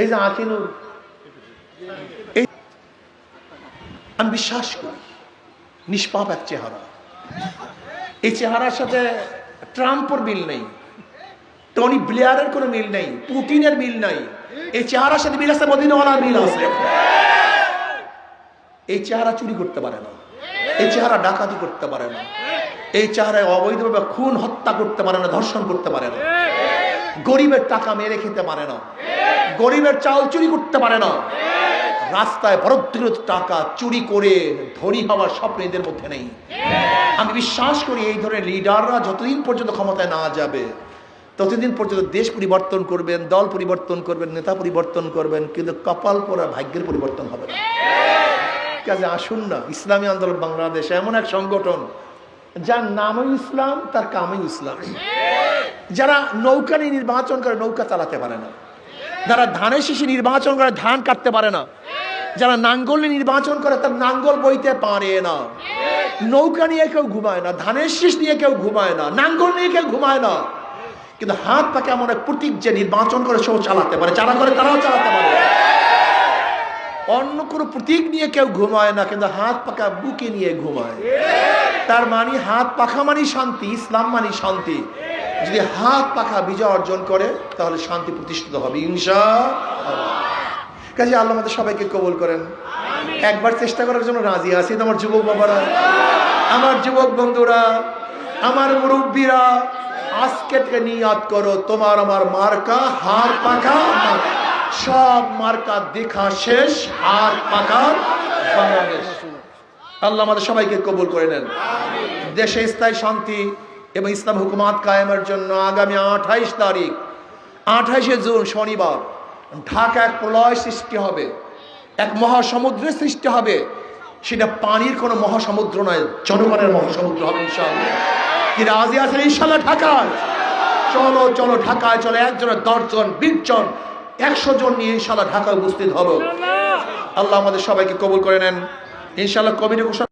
এই যে আকিনুর আমি বিশ্বাস করি, নিষ্পাপ এক চেহারা। এই চেহারার সাথে ট্রাম্পের মিল নেই, টনি ব্লেয়ারের কোনো মিল নেই পুটিনের মিল নাই। এই চেহারার সাথে মিল আছে, মদিনওয়ালার মিল আছে। এই চেহারা চুরি করতে পারে না। এই চেহারা ডাকাতি করতে পারে না। এই চেহারায় অবৈধভাবে খুন, হত্যা করতে পারে না, ধর্ষণ করতে পারে না। গরিবের টাকা মেরে খেতে পারে না। গরিবের চাল চুরি করতে পারে না। রাস্তায় বরদ্রিত টাকা চুরি করে ধনী হওয়ার স্বপ্ন এদের মধ্যে নেই। আমি বিশ্বাস করি এই ধরনের লিডাররা যতদিন পর্যন্ত ক্ষমতায় না যাবে, ততদিন পর্যন্ত দেশ পরিবর্তন করবেন, দল পরিবর্তন করবেন, নেতা পরিবর্তন করবেন, কিন্তু কপাল পরা ভাগ্যের পরিবর্তন হবে না। কাজে আসুন না, ইসলামী আন্দোলন বাংলাদেশ এমন এক সংগঠন, যার নামই ইসলাম, তার কামই ইসলাম। যারা নৌকা নিয়ে নির্বাচন করে, নৌকা চালাতে পারে না। যারা ধানের শিশি নির্বাচন করে ধান কাটতে পারে না। যারা নাঙ্গল নিয়ে নির্বাচন করে তার নাঙ্গল বইতে পারে না। নৌকা নিয়ে কেউ ঘুমায় না, ধানের শীষ নিয়ে কেউ ঘুমায় না, নাঙ্গল নিয়ে কেউ ঘুমায় না। কিন্তু হাত পাকে এমন এক প্রতীক যে নির্বাচন করে সেও চালাতে পারে, যারা করে তারাও চালাতে পারে। অন্য কোনো প্রতীক নিয়ে কেউ ঘুমায় না, কিন্তু হাত পাকা বুকে নিয়ে ঘুমায়। তার মানে হাত পাখা মানি শান্তি, ইসলাম মানি শান্তি। যদি হাত পাখা বিজয় অর্জন করে তাহলে শান্তি প্রতিষ্ঠিত হবে ইনশা কাজে আল্লাহ আমাদের সবাইকে কবুল করেন। একবার চেষ্টা করার জন্য রাজি আছি আমার যুবক বাবারা। আমার যুবক বন্ধুরা আমার মুরব্বীরা আজকে থেকে নিয়াদ করো তোমার আমার মার্কা হার পাখা সব মার্কা দেখা শেষ হার পাকার বাংলাদেশ। আল্লাহ আমাদের সবাইকে কবুল করে নেন। দেশে স্থায়ী শান্তি এবং ইসলাম হুকুমাত কায়েমের জন্য আগামী আঠাইশ তারিখ আঠাইশে জুন শনিবার ঢাকা এক প্রলয় সৃষ্টি হবে এক মহাসমুদ্রের সৃষ্টি হবে। সেটা পানির কোনো মহাসমুদ্র নয় জনগণের মহাসমুদ্র হবে ইনশাআল্লাহ। কি রাজি আছেন ইনশাল্লাহ ঢাকায়? চলো চলো ঢাকায় চলো একজনের দশজন বিশ জন একশো জন নিয়ে ইনশাল্লাহ ঢাকায় উপস্থিত হব। আল্লাহ আমাদের সবাইকে কবুল করে নেন। ইনশাল্লাহ কবির